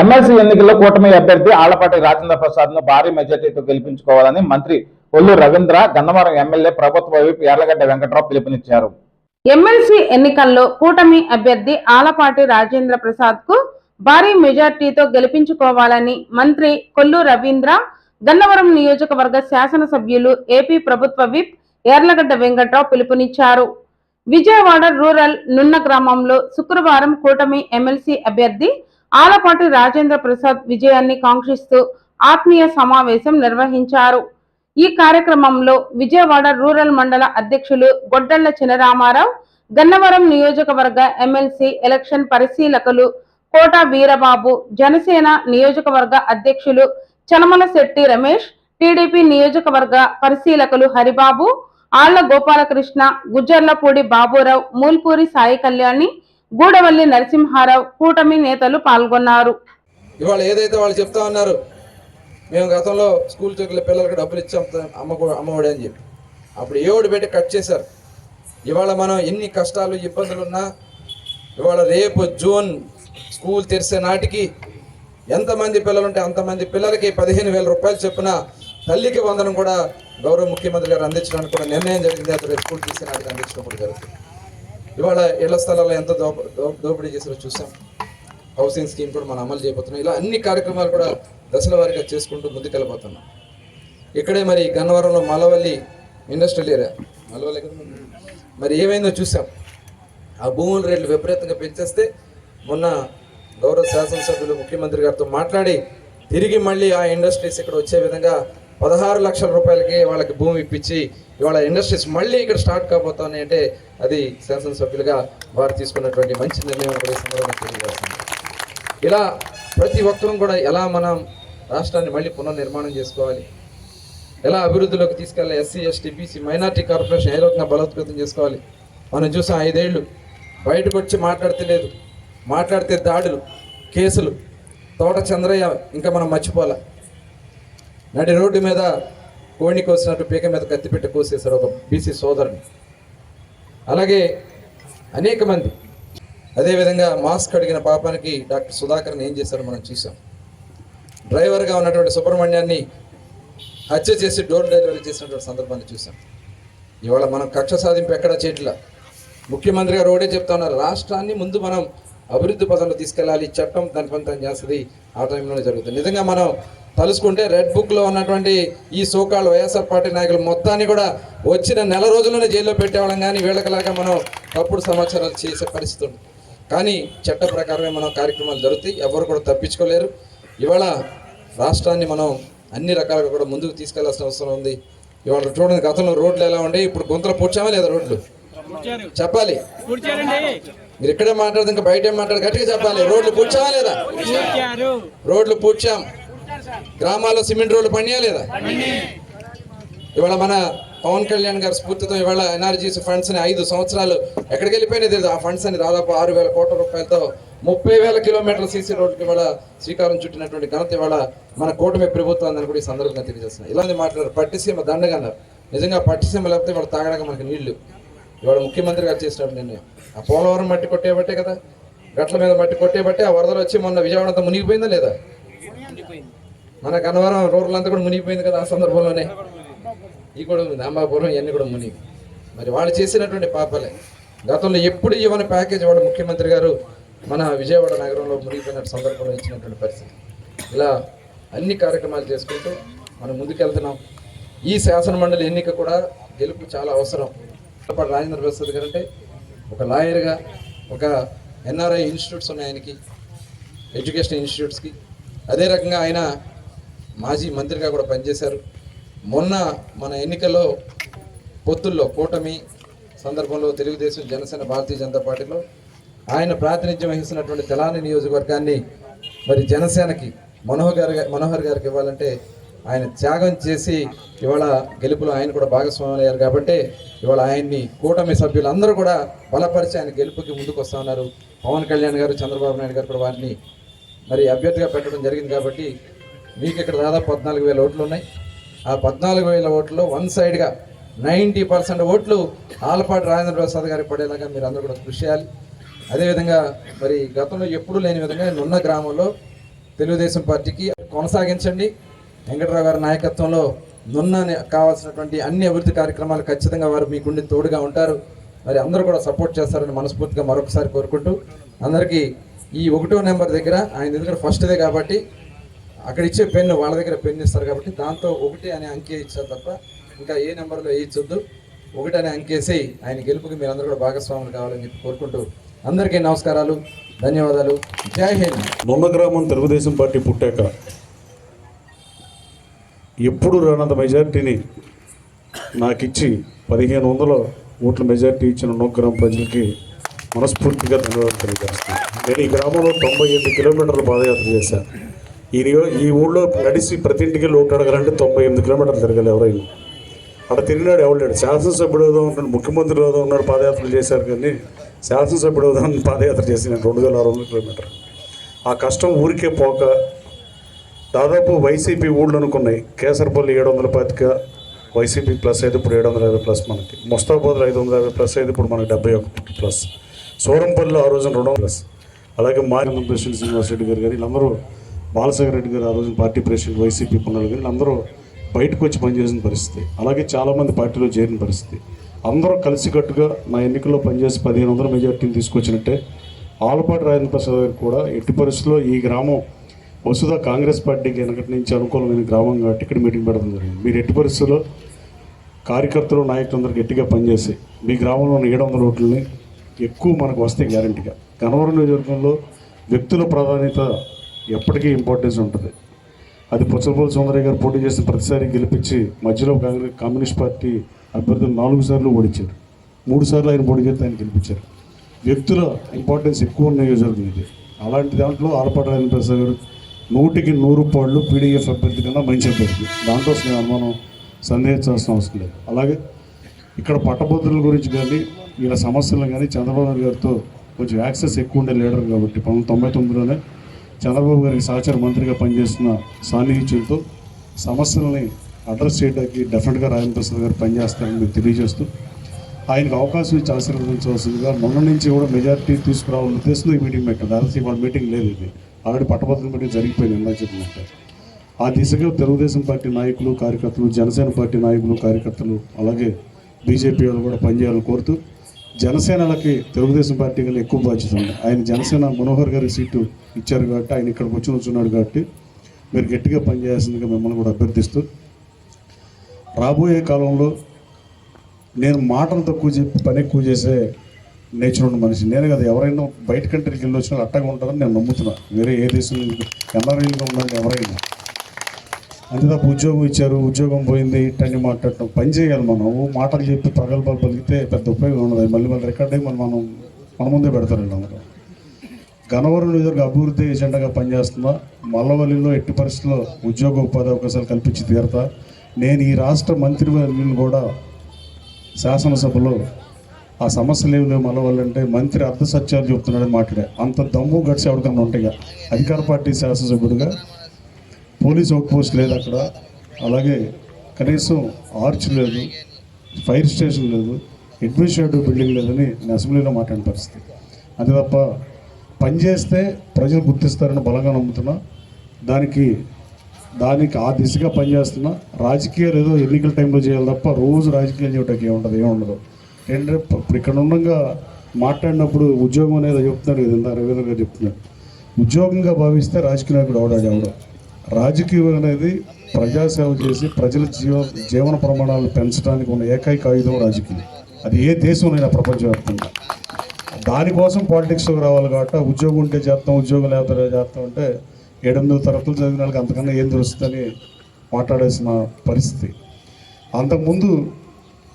MLC ఎన్నికల్లో కూటమి అభ్యర్థి ఆళ్ళపాటి రాజేంద్ర ప్రసాద్ను భారీ మెజార్టీతో గెలిపించుకోవాలని మంత్రి ఒల్లు రవీంద్ర గన్నవరం ఎమ్మెల్యే ప్రభుత్వ వైపు ఎర్లగడ్డ వెంకట్రావు పిలుపునిచ్చారు. ఎమ్మెల్సీ ఎన్నికల్లో కూటమి అభ్యర్థి ఆలపాటి రాజేంద్ర ప్రసాద్కు భారీ మెజార్టీతో గెలిపించుకోవాలని మంత్రి కొల్లు రవీంద్ర గన్నవరం నియోజకవర్గ శాసనసభ్యులు ఏపీ ప్రభుత్వ విప్ ఎర్లగడ్డ వెంకట్రావు పిలుపునిచ్చారు. విజయవాడ రూరల్ నున్న గ్రామంలో శుక్రవారం కూటమి ఎమ్మెల్సీ అభ్యర్థి ఆలపాటి రాజేంద్ర ప్రసాద్ విజయాన్ని కాంక్షిస్తూ ఆత్మీయ సమావేశం నిర్వహించారు. ఈ కార్యక్రమంలో విజయవాడ రూరల్ మండల అధ్యక్షులు గొడ్డళ్ళ చినరామారావు గన్నవరం నియోజకవర్గ ఎమ్మెల్సీ ఎలక్షన్ పరిశీలకులు కోట వీరబాబు జనసేన నియోజకవర్గ అధ్యక్షులు చనమల శెట్టి రమేష్ టీడీపీ నియోజకవర్గ పరిశీలకులు హరిబాబు ఆళ్ళ గోపాలకృష్ణ గుజ్జర్లపూడి బాబురావు మూల్పూరి సాయి కళ్యాణి గూడవల్లి నరసింహారావు కూటమి నేతలు పాల్గొన్నారు. ఇవాళ ఏదైతే వాళ్ళు చెప్తా ఉన్నారు మేము గతంలో స్కూల్ చొక్కల పిల్లలకి డబ్బులు ఇచ్చాం అమ్మ అమ్మఒడి అని చెప్పి. అప్పుడు ఏడు పెట్టి కట్ చేశారు? ఇవాళ మనం ఎన్ని కష్టాలు ఇబ్బందులు ఉన్నా ఇవాళ రేపు జూన్ స్కూల్ తెరిసే నాటికి ఎంతమంది పిల్లలు ఉంటే అంతమంది పిల్లలకి పదిహేను వేల రూపాయలు చొప్పున తల్లికి వందనం కూడా గౌరవ ముఖ్యమంత్రి గారు అందించడానికి కూడా నిర్ణయం జరిగింది. అతను స్కూల్ తీసే నాటికి అందించడం కూడా జరుగుతుంది. ఇవాళ ఇళ్ళ స్థలాల్లో ఎంత దోప దో- దోపిడీ చేసారో చూసాం. హౌసింగ్ స్కీమ్ కూడా మనం అమలు చేయబోతున్నాం. ఇలా అన్ని కార్యక్రమాలు కూడా దశల వారీగా చేసుకుంటూ ముందుకెళ్ళబోతున్నాం. ఇక్కడే మరి గన్నవరంలో మలవల్లి ఇండస్ట్రియల్ ఏరియా. మలవల్లి మరి ఏమైందో చూసాం. ఆ భూముల రేట్లు విపరీతంగా పెంచేస్తే మొన్న గౌరవ శాసనసభ్యులు ముఖ్యమంత్రి గారితో మాట్లాడి తిరిగి మళ్ళీ ఆ ఇండస్ట్రీస్ ఇక్కడ వచ్చే విధంగా పదహారు లక్షల రూపాయలకి వాళ్ళకి భూమి ఇప్పించి ఇవాళ ఇండస్ట్రీస్ మళ్ళీ ఇక్కడ స్టార్ట్ కాబోతున్నాయి అంటే అది శాసనసభ్యులుగా వారు తీసుకున్నటువంటి మంచి నిర్ణయం కూడా సందర్భంగా ఇలా ప్రతి ఒక్కరూ కూడా ఎలా మనం రాష్ట్రాన్ని మళ్ళీ పునర్నిర్మాణం చేసుకోవాలి? ఎలా అభివృద్ధిలోకి తీసుకెళ్ళాలి? SC ST BC minority corporation ఏ రకంగా బలోత్కృతం చేసుకోవాలి? మనం చూసాం ఐదేళ్ళు బయటకు వచ్చి మాట్లాడితే మాట్లాడితే దాడులు కేసులు. తోట చంద్రయ్య ఇంకా మనం మర్చిపోలే నడి రోడ్డు మీద కోడిని కోసినట్టు పీక మీద కత్తిపెట్టి కోసేశారు ఒక బీసీ సోదరుని. అలాగే అనేక మంది. అదేవిధంగా మాస్క్ అడిగిన పాపానికి డాక్టర్ సుధాకర్ని ఏం చేశారో మనం చూసాం డ్రైవర్గా ఉన్నటువంటి సుబ్రహ్మణ్యాన్ని హత్య చేసి డోర్ డెలివరీ చేసినటువంటి సందర్భాన్ని చూసాం ఇవాళ మనం కక్ష సాధింపు ఎక్కడా చేయట్లా? ముఖ్యమంత్రి గారు ఒకటే చెప్తా ఉన్నారు రాష్ట్రాన్ని ముందు మనం అభివృద్ధి పదంలో తీసుకెళ్ళాలి చట్టం దాని పని చేస్తుంది ఆ టైంలోనే జరుగుతుంది. నిజంగా మనం తలుసుకుంటే రెడ్ బుక్లో ఉన్నటువంటి ఈ సోకాళ్ళు వైఎస్ఆర్ పార్టీ నాయకులు మొత్తాన్ని కూడా వచ్చిన నెల రోజుల్లోనే జైల్లో పెట్టేవాళ్ళం కానీ వీళ్ళకలాగా మనం తప్పుడు సమాచారాలు చేసే పరిస్థితి ఉంది. కానీ చట్ట ప్రకారమే మనం కార్యక్రమాలు జరుగుతాయి. ఎవరు కూడా తప్పించుకోలేరు. ఇవాళ రాష్ట్రాన్ని మనం అన్ని రకాలుగా కూడా ముందుకు తీసుకెళ్ళాల్సిన అవసరం ఉంది. ఇవాళ చూడండి గతంలో రోడ్లు ఎలా ఉండే ఇప్పుడు గుంతలు పూడ్చామా లేదా రోడ్లు? చెప్పాలి. మీరు ఇక్కడే మాట్లాడదు ఇంకా బయట మాట్లాడు గట్టిగా చెప్పాలి. రోడ్లు పూడ్చామా లేదా? రోడ్లు పూడ్చాం. గ్రామాల్లో సిమెంట్ రోడ్లు పనియా లేదా? ఇవాళ మన పవన్ కళ్యాణ్ గారి స్ఫూర్తితో ఇవాళ ఎన్ఆర్జీస్ ఫండ్స్ని ఐదు సంవత్సరాలు ఎక్కడికి వెళ్ళిపోయినాయి తెలియదు ఆ ఫండ్స్ అని దాదాపు ఆరు వేల కోట్ల రూపాయలతో ముప్పై వేల కిలోమీటర్ల సీసీ రోడ్డుకి ఇవాళ శ్రీకారం చుట్టినటువంటి ఘనత ఇవాళ మన కూటమి ప్రభుత్వం అని కూడా ఈ సందర్భంగా తెలియజేస్తున్నాయి. ఇలాంటి మాట్లాడారు. పట్టిసీమ దండగా అన్నారు. నిజంగా పట్టిసీమ లేకపోతే ఇవాళ తాగడానికి మనకి నీళ్ళు. ఇవాళ ముఖ్యమంత్రి గారు చేసినప్పుడు నిర్ణయం. ఆ పోలవరం మట్టి కొట్టేబట్టే కదా. గట్ల మీద మట్టి కొట్టేబట్టే ఆ వరదలు వచ్చి మొన్న విజయవాడ అంతా మునిగిపోయిందా లేదా? మన కన్నవరం రూరల్ అంతా కూడా మునిగిపోయింది కదా ఆ సందర్భంలోనే. ఈ కూడా ఉంది అంబాపురం ఇవన్నీ కూడా మునిగి. మరి వాళ్ళు చేసినటువంటి పాపలే. గతంలో ఎప్పుడు ఇవ్వని ప్యాకేజ్ వాడు ముఖ్యమంత్రి గారు మన విజయవాడ నగరంలో మునిగిపోయిన సందర్భంలో ఇచ్చినటువంటి పరిస్థితి. ఇలా అన్ని కార్యక్రమాలు చేసుకుంటూ మనం ముందుకెళ్తున్నాం. ఈ శాసన మండలి ఎన్నిక కూడా గెలుపు చాలా అవసరం. అప్పటి రాజేంద్ర ప్రసాద్ గారు అంటే ఒక లాయర్గా ఒక ఎన్ఆర్ఐ ఇన్స్టిట్యూట్స్ ఉన్నాయి ఆయనకి ఎడ్యుకేషన్ ఇన్స్టిట్యూట్స్కి. అదే రకంగా ఆయన మాజీ మంత్రిగా కూడా పనిచేశారు. మొన్న మన ఎన్నికల్లో పొత్తుల్లో కూటమి సందర్భంలో తెలుగుదేశం జనసేన భారతీయ జనతా పార్టీలో ఆయన ప్రాతినిధ్యం వహిస్తున్నటువంటి తెలాని నియోజకవర్గాన్ని మరి జనసేనకి మనోహర్ గారి మనోహర్ గారికి ఇవ్వాలంటే ఆయన త్యాగం చేసి ఇవాళ గెలుపులో ఆయన కూడా భాగస్వామ్యం అయ్యారు కాబట్టి ఇవాళ ఆయన్ని కూటమి సభ్యులందరూ కూడా బలపరిచి ఆయన గెలుపుకి ముందుకు వస్తా ఉన్నారు. పవన్ కళ్యాణ్ గారు చంద్రబాబు నాయుడు గారు కూడా వారిని మరి అభ్యర్థిగా పెట్టడం జరిగింది కాబట్టి మీకు ఇక్కడ దాదాపు పద్నాలుగు వేల ఓట్లు ఉన్నాయి. ఆ పద్నాలుగు వేల ఓట్లలో వన్ సైడ్గా నైంటీ పర్సెంట్ ఓట్లు ఆలపాటి రాజేంద్ర ప్రసాద్ గారికి పడేలాగా మీరు అందరూ కూడా కృషి చేయాలి. అదేవిధంగా మరి గతంలో ఎప్పుడూ లేని విధంగా నున్న గ్రామంలో తెలుగుదేశం పార్టీకి కొనసాగించండి. వెంకటరావు గారి నాయకత్వంలో నున్న కావాల్సినటువంటి అన్ని అభివృద్ధి కార్యక్రమాలు ఖచ్చితంగా వారు మీకుండి తోడుగా ఉంటారు. మరి అందరూ కూడా సపోర్ట్ చేస్తారని మనస్ఫూర్తిగా మరొకసారి కోరుకుంటూ అందరికీ ఈ ఒకటో నెంబర్ దగ్గర ఆయన దగ్గర ఫస్ట్దే కాబట్టి అక్కడ ఇచ్చే పెన్ను వాళ్ళ దగ్గర పెన్ను ఇస్తారు కాబట్టి దాంతో ఒకటి అనే అంకె ఇచ్చారు తప్ప ఇంకా ఏ నెంబర్లో వేయించొద్దు ఒకటి అనే అంకేసి ఆయన గెలుపుకి మీరందరూ కూడా భాగస్వాములు కావాలని చెప్పి కోరుకుంటూ అందరికీ నమస్కారాలు ధన్యవాదాలు. జై హింద్. నొన్న గ్రామం తెలుగుదేశం పార్టీ పుట్టాక ఎప్పుడు రానంత మెజారిటీని నాకు ఇచ్చి పదిహేను వందల ఓట్ల మెజారిటీ ఇచ్చిన నొన్న ప్రజలకి మనస్ఫూర్తిగా ధన్యవాదాలు తెలియజేస్తాను నేను ఈ గ్రామంలో తొంభై ఎనిమిది కిలోమీటర్ల పాదయాత్ర చేశాను. ఈ ఈ ఊళ్ళో నడిచి ప్రతి ఇంటికి లోటు అడగాలంటే తొంభై ఎనిమిది కిలోమీటర్లు తిరగాలి ఎవరైనా. అక్కడ తిరిగినాడు ఎవరు లేడు? శాసనసభ్యుడు ఏదో ఉన్నాడు ముఖ్యమంత్రి ఏదో ఉన్నాడు పాదయాత్రలు చేశారు కానీ శాసనసభ్యుడు ఏదో పాదయాత్ర చేసిన రెండు వేల ఆరు వందల కిలోమీటర్ ఆ కష్టం ఊరికే పోక దాదాపు వైసీపీ ఊళ్ళు అనుకున్నాయి. కేసరపల్లి ఏడు వందల పాతిక వైసీపీ ప్లస్ అయితే ఇప్పుడు ఏడు వందల యాభై ప్లస్ మనకి. ముస్తాబాద్లో ఐదు వందల యాభై ప్లస్ అయితే ఇప్పుడు మనకి డెబ్బై ఒకటి ప్లస్. సూరంపల్లిలో ఆ రోజున రెండు వందల ప్లస్. అలాగే మాజీ ప్రెసిడెంట్ శ్రీనివాస్ రెడ్డి గారు కానీ వీళ్ళందరూ బాలసాగర్ రెడ్డి గారు ఆ రోజున పార్టీ ప్రెసిడెంట్ వైసీపీ ఉన్నాడు కానీ అందరూ బయటకు వచ్చి పనిచేసిన పరిస్థితి. అలాగే చాలామంది పార్టీలో చేరిన పరిస్థితి. అందరూ కలిసికట్టుగా నా ఎన్నికల్లో పనిచేసి పదిహేను వందల మెజార్టీని తీసుకొచ్చినట్టే ఆలపాటి రాజేంద్ర ప్రసాద్ గారు కూడా ఎట్టి పరిస్థితుల్లో ఈ గ్రామం వసుధ కాంగ్రెస్ పార్టీకి వెనకటి నుంచి అనుకూలమైన గ్రామం కాబట్టి ఇక్కడ మీటింగ్ పెడతాం జరిగింది. మీరు ఎట్టి పరిస్థితుల్లో కార్యకర్తలు నాయకులందరూ గట్టిగా పనిచేసి మీ గ్రామంలో ఉన్న ఏడు వందల ఓట్లని ఎక్కువ మనకు వస్తాయి గ్యారంటీగా. గనవరం నియోజకవర్గంలో వ్యక్తుల ప్రాధాన్యత ఎప్పటికీ ఇంపార్టెన్స్ ఉంటుంది. అది పుచ్చలపల్లి సుందరయ్య గారు పోటీ చేసిన ప్రతిసారి గెలిపించి మధ్యలో కాంగ్రెస్ కమ్యూనిస్ట్ పార్టీ అభ్యర్థులు నాలుగు సార్లు ఓడించారు. మూడు సార్లు ఆయన పోటీ చేస్తే ఆయన గెలిపించారు. వ్యక్తుల ఇంపార్టెన్స్ ఎక్కువ ఉన్న నియోజకవర్గం ఇది. అలాంటి దాంట్లో ఆలపాటి రాజేంద్ర ప్రసాద్ గారు నూటికి నూరు పాళ్ళు పీడీఎఫ్ అభ్యర్థి కన్నా మంచి అభ్యర్థి. దాంట్లో అసలు అనుమానం సందేహించాల్సిన అవసరం లేదు. అలాగే ఇక్కడ పట్టభద్రుల గురించి కానీ వీళ్ళ సమస్యలను కానీ చంద్రబాబు నాయుడు గారితో కొంచెం యాక్సెస్ ఎక్కువ ఉండే లీడర్ కాబట్టి పంతొమ్మిది తొంభై తొమ్మిదిలోనే చంద్రబాబు గారికి సహచార మంత్రిగా పనిచేస్తున్న సాన్నిహిత్యంతో సమస్యలని అడ్రస్ చేయడానికి డెఫినెట్గా రాజేంద్ర ప్రసాద్ గారు పనిచేస్తారని మీకు తెలియజేస్తూ ఆయనకు అవకాశం ఇచ్చి ఆశీర్వదించవలసిందిగా మొన్న నుంచి కూడా మెజారిటీ తీసుకురావాలని ఉద్దేశంలో ఈ మీటింగ్ పెట్టారు. దాదాపు వాళ్ళ మీటింగ్ లేదు ఇది. ఆల్రెడీ పట్టభద్రుల మీటింగ్ జరిగిపోయింది ఇందాక చెప్పినట్టు ఆ దిశగా తెలుగుదేశం పార్టీ నాయకులు కార్యకర్తలు జనసేన పార్టీ నాయకులు కార్యకర్తలు అలాగే బీజేపీ వాళ్ళు కూడా పనిచేయాలని కోరుతూ జనసేనలకి తెలుగుదేశం పార్టీ కన్నా ఎక్కువ బాధ్యత ఉంది. ఆయన జనసేన మనోహర్ గారి సీటు ఇచ్చారు కాబట్టి ఆయన ఇక్కడికి వచ్చి నుంచున్నాడు కాబట్టి మీరు గట్టిగా పనిచేయాల్సిందిగా మిమ్మల్ని కూడా అభ్యర్థిస్తూ రాబోయే కాలంలో నేను మాటలు తక్కువ చెప్పి పని ఎక్కువ చేసే నేచర్ ఉన్న మనిషి. నేను కదా ఎవరైనా బయట కంట్రీకి వెళ్ళి వచ్చినా అట్టగా ఉంటారని నేను నమ్ముతున్నాను వేరే ఏ దేశం ఎన్ఆర్ఐలుగా ఉండాలని ఎవరైనా. అంతే తప్ప ఉద్యోగం ఇచ్చారు ఉద్యోగం పోయింది ఇట్టని మాట్లాడటం. పని చేయాలి మనం. మాటలు చెప్పి ప్రగల్భాలు పలికితే పెద్ద ఉపయోగం ఉండదు. మళ్ళీ మళ్ళీ రికార్డ్ అయ్యి మనం మనం మన ముందే పెడతారు వీళ్ళందరూ. గనవరం నియోజకవర్గ అభివృద్ధి ఎజెండాగా పనిచేస్తున్నా మల్లవల్లిలో ఎట్టి పరిస్థితుల్లో ఉద్యోగ ఉపాధి అవకాశాలు కల్పించి తీరతా. నేను ఈ రాష్ట్ర మంత్రివర్యులు కూడా శాసనసభలో ఆ సమస్యలు ఏమి లేవు మల్లవల్లి అంటే మంత్రి అర్ధ సత్యాలు చెప్తున్నాడని మాట్లాడే. అంత దమ్ము గడిచి ఎవరికన్నా ఉంటాయి అధికార పార్టీ శాసనసభ్యుడిగా పోలీస్ అవుట్ పోస్ట్ లేదు అక్కడ. అలాగే కనీసం ఆర్చ్ లేదు ఫైర్ స్టేషన్ లేదు అడ్మినిస్ట్రేటివ్ బిల్డింగ్ లేదని నేను అసెంబ్లీలో మాట్లాడిన పరిస్థితి. అంతే తప్ప పనిచేస్తే ప్రజలు గుర్తిస్తారని బలంగా నమ్ముతున్నా. దానికి దానికి ఆ దిశగా పనిచేస్తున్నా రాజకీయాలు ఏదో ఎన్నికల టైంలో చేయాలి తప్ప రోజు రాజకీయాలు చేయడానికి ఏముండదు ఏముండదు ఏంటంటే ఇప్పుడు ఇక్కడ ఉండగా మాట్లాడినప్పుడు ఉద్యోగం అనేది చెప్తున్నాడు కదా ఇందా రవీంద్ర గారు చెప్తున్నాడు ఉద్యోగంగా భావిస్తే రాజకీయ నాయకుడు అవడాడు ఎవడో రాజకీయం అనేది ప్రజాసేవ చేసి ప్రజల జీవ జీవన ప్రమాణాలు పెంచడానికి ఉన్న ఏకైక ఆయుధం రాజకీయం. అది ఏ దేశంలోనైనా ప్రపంచవ్యాప్తంగా. దానికోసం పాలిటిక్స్లోకి రావాలి కాబట్టి ఉద్యోగం ఉంటే చేస్తాం ఉద్యోగం లేకపోతే చేస్తాం అంటే ఏడెనిమిది తరగతులు చదివిన వాళ్ళకి అంతకన్నా ఏం తెలుస్తుందని మాట్లాడాల్సిన పరిస్థితి. అంతకుముందు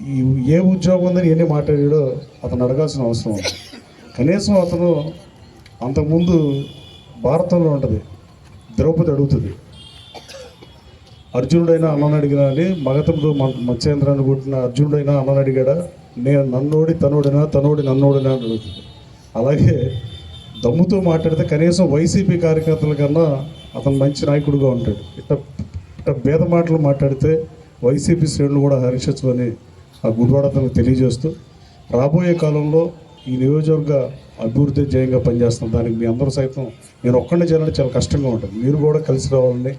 ఈ ఏ ఉద్యోగం ఉందని ఎన్ని మాట్లాడాడో అతను అడగాల్సిన అవసరం ఉంది. కనీసం అతను అంతకుముందు భారతంలో ఉంటుంది. ద్రౌపది అడుగుతుంది. అర్జునుడైనా అన్నని అడిగినా అని మగతంలో మత్స్యేంద్రాన్ని కొట్టిన అర్జునుడైనా అన్నని అడిగాడా? నేను నన్నోడి తనోడినా తనోడి నన్నోడినా అని అడుగుతుంది. అలాగే దమ్ముతో మాట్లాడితే కనీసం వైసీపీ కార్యకర్తల కన్నా అతను మంచి నాయకుడిగా ఉంటాడు. ఇట్ట ఇట్ట భేద మాటలు మాట్లాడితే వైసీపీ శ్రేణులు కూడా హర్షించమని ఆ గుడివాడ అతనికి తెలియజేస్తూ రాబోయే కాలంలో ఈ నియోజకవర్గ అభివృద్ధి జయంగా పనిచేస్తాం దానికి మీ అందరూ సైతం నేను ఒక్కడే చేయాలంటే చాలా కష్టంగా ఉంటుంది. మీరు కూడా కలిసి రావాలని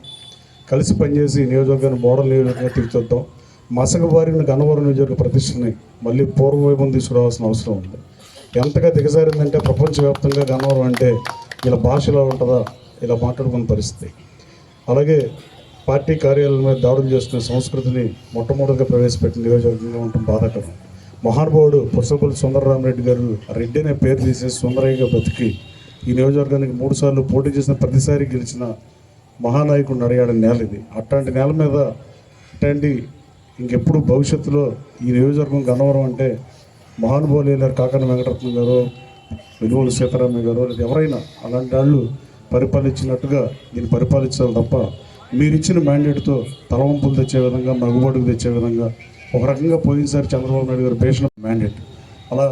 కలిసి పనిచేసి నియోజకవర్గాన్ని మోడల్ నియోజకవర్గంగా తీర్చిద్దాం మసకబారిన గన్నవరం నియోజకవర్గ ప్రతిష్టని మళ్ళీ పూర్వవైభవం తీసుకురావాల్సిన అవసరం ఉంది. ఎంతగా దిగజారిందంటే ప్రపంచవ్యాప్తంగా గన్నవరం అంటే ఇలా భాష ఇలా ఉంటుందా? ఇలా మాట్లాడుకున్న పరిస్థితి. అలాగే పార్టీ కార్యాలయం మీద దాడులు చేసుకునే సంస్కృతిని మొట్టమొదటిగా ప్రవేశపెట్టిన నియోజకవర్గంగా ఉండటం బాధాకరం. మహానుభావుడు పురసపల్లి సుందరరామరెడ్డి గారు రెడ్డి అనే పేరు తీసేసి సుందరయ్యగా బతికి ఈ నియోజకవర్గానికి మూడు సార్లు పోటీ చేసిన ప్రతిసారి గెలిచిన మహానాయకుడు నడియాడిన నేల ఇది. అట్లాంటి నేల మీద అట్లాంటి ఇంకెప్పుడు భవిష్యత్తులో ఈ నియోజకవర్గం గన్నవరం అంటే మహానుభావులు వెళ్ళారు కాకన వెంకటరత్న గారు వెలువల సీతారామయ్య గారు లేదా ఎవరైనా అలాంటి వాళ్ళు పరిపాలించినట్టుగా దీన్ని పరిపాలించాలి తప్ప మీరు ఇచ్చిన మ్యాండేట్తో తలవంపులు తెచ్చే విధంగా మగుబడుకు తెచ్చే విధంగా ఒక రకంగా పోయినసారి చంద్రబాబు నాయుడు గారు పేసిన మ్యాండేట్ అలా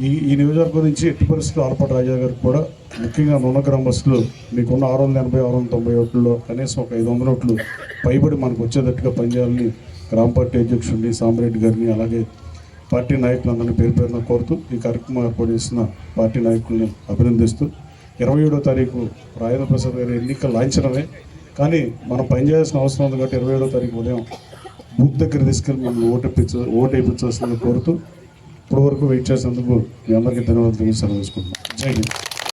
ఈ ఈ నియోజకవర్గం నుంచి ఎట్టి పరిస్థితుల్లో ఆర్పాటు రాజా గారికి కూడా ముఖ్యంగా నున్న గ్రామస్తులు మీకున్న ఆరు వందల ఎనభై ఆరు వందల తొంభై ఓట్లలో కనీసం ఒక ఐదు వందల ఓట్లు పైబడి మనకు వచ్చేటట్టుగా పనిచేయాలని గ్రామ పార్టీ అధ్యక్షుడిని సామిరెడ్డి గారిని అలాగే పార్టీ నాయకులందరినీ పేరు పేరున కోరుతూ ఈ కార్యక్రమం ఏర్పాటు చేసిన పార్టీ నాయకుల్ని అభినందిస్తూ ఇరవై ఏడో తారీఖు రాజేంద్ర ప్రసాద్ గారి ఎన్నిక లాంఛనమే. కానీ మనం పనిచేయాల్సిన అవసరం ఉంది కాబట్టి ఇరవై ఏడో తారీఖు ఉదయం బూత్ దగ్గర తీసుకెళ్ళి మనం ఓటు ఓటేపించాల్సిందని కోరుతూ ఇప్పటివరకు వెయిట్ చేసినందుకు మీ అందరికీ ధన్యవాదాలు సెలవు తీసుకుంటున్నాం జై హింద్.